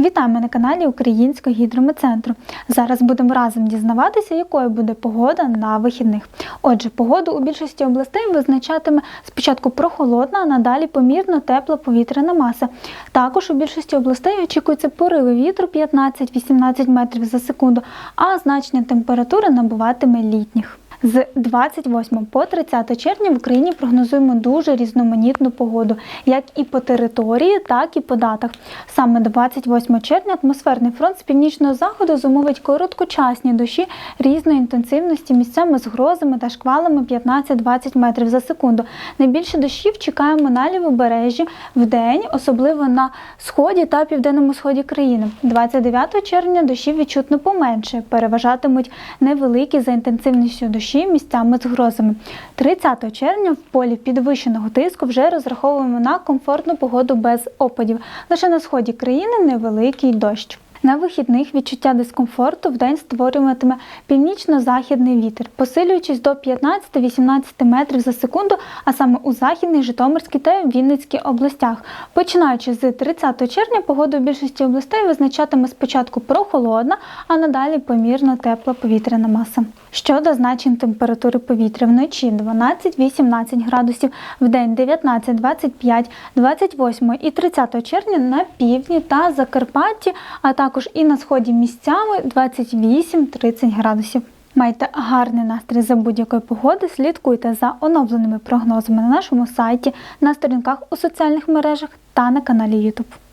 Вітаємо на каналі Українського гідрометцентру. Зараз будемо разом дізнаватися, якою буде погода на вихідних. Отже, погоду у більшості областей визначатиме спочатку прохолодна, а надалі помірно тепла повітряна маса. Також у більшості областей очікуються пориви вітру 15-18 метрів за секунду, а значення температури набуватиме літніх. З 28 по 30 червня в Україні прогнозуємо дуже різноманітну погоду, як і по території, так і по датах. Саме 28 червня атмосферний фронт з північного заходу зумовить короткочасні дощі різної інтенсивності місцями з грозами та шквалами 15-20 метрів за секунду. Найбільше дощів чекаємо на лівобережжі в день, особливо на сході та південному сході країни. 29 червня дощів відчутно поменше, переважатимуть невеликі за інтенсивністю дощі місцями з грозами. 30 червня в полі підвищеного тиску вже розраховуємо на комфортну погоду без опадів. Лише на сході країни невеликий дощ. На вихідних відчуття дискомфорту вдень створюватиме північно-західний вітер, посилюючись до 15-18 метрів за секунду, а саме у Західній, Житомирській та Вінницькій областях. Починаючи з 30 червня, погоду в більшості областей визначатиме спочатку прохолодна, а надалі помірно тепла повітряна маса. Щодо значень температури повітря вночі 12-18 градусів, в день 19, 25, 28 і 30 червня на півдні та Закарпатті, а також і на сході місцями 28-30 градусів. Майте гарний настрій за будь-якої погоди. Слідкуйте за оновленими прогнозами на нашому сайті, на сторінках у соціальних мережах та на каналі YouTube.